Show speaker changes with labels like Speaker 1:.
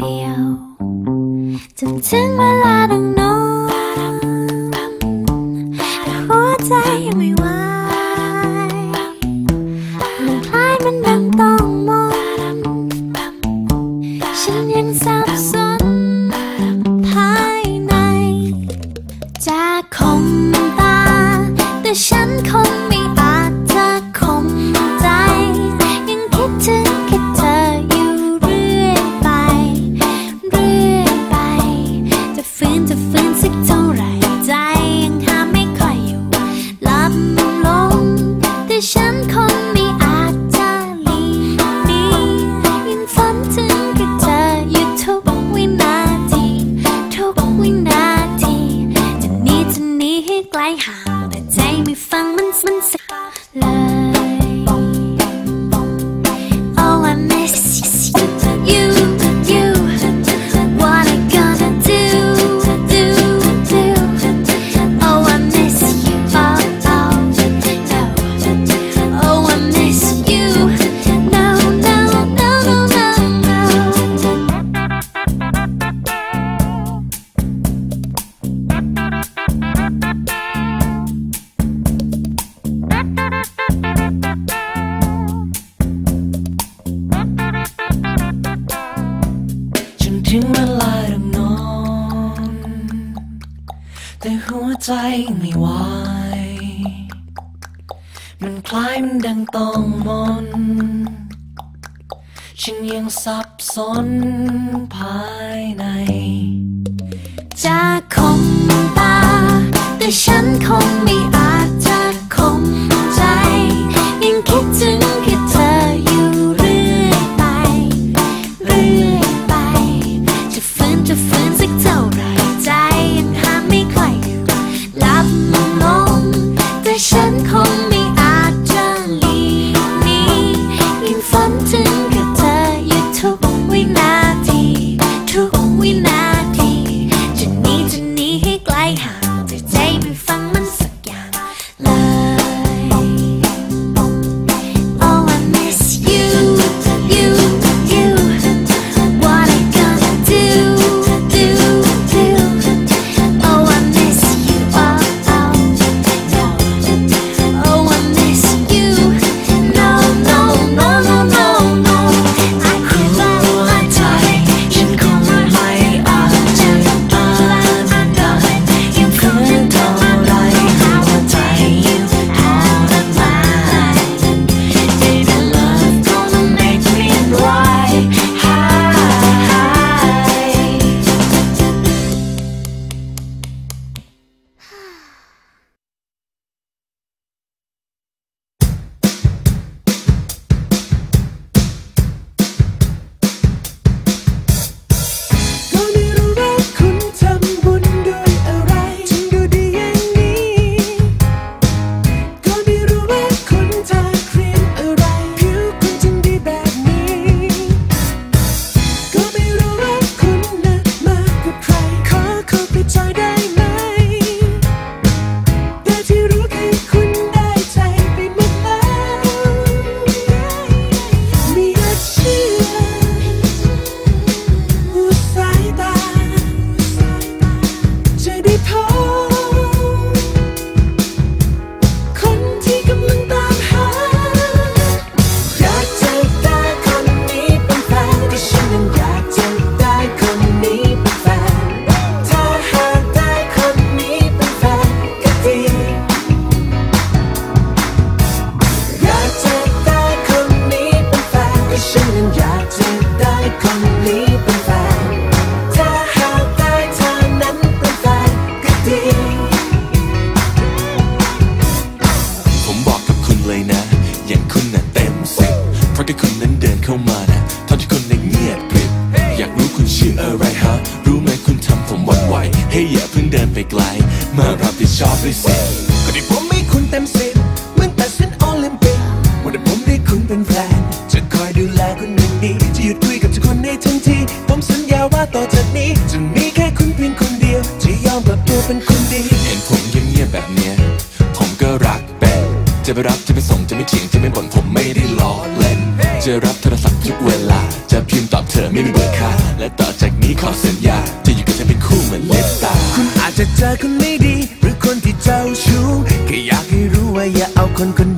Speaker 1: เดียวจนถึงเวลาต้องนอนหัวใจยังไม่ไหวมันพายมัน
Speaker 2: ดัง love. จไม่ไหวมันคล้ายมันดังตองมน ฉันยังสับสนภายใน
Speaker 1: จะคงตา แต่
Speaker 2: ฉันคงมีือ
Speaker 3: อะไร
Speaker 4: ฮะ รู้ไหมคุณทำผมหวั่นไหว ให้อย่าเพิ่งเดินไปไกล มารับผิดชอบด้วยสิ
Speaker 3: ก็ได้ผมไม่คุณเต็มสิทธิ์เหมือนแต่เส้นโอลิมปิกวันที่ผมได้คุณเป็นแฟนจะคอยดูแลคุณหนึ่งดีจะหยุดคุยกับทุกคนในทันที ผมสัญญาว่าต่อจากนี้จะมีแค่คุณเพียงคนเดียวจะยอมปลับตัวเป็นคนดี
Speaker 4: เห็นผมเงียบๆแบบเนี้ยผมก็รักแบบจะไปรับจะไปส่งจะไม่เถียงจะไม่บ่นผมไม่ได้ล้อเล่นจะรับโทรศัพท์ทุกเวลา จะพิมพ์ตอบเธอไม่มีเบอร์ค่า และต่อจากนี้ขอสัญญา จะอยู่กับเธอเป็นคู่เหมือนเล็บตา
Speaker 3: คุณอาจจะเจอคนไม่ดี หรือคนที่เจ้าชู้แค่อยากให้รู้ว่าอย่าเอาคนคน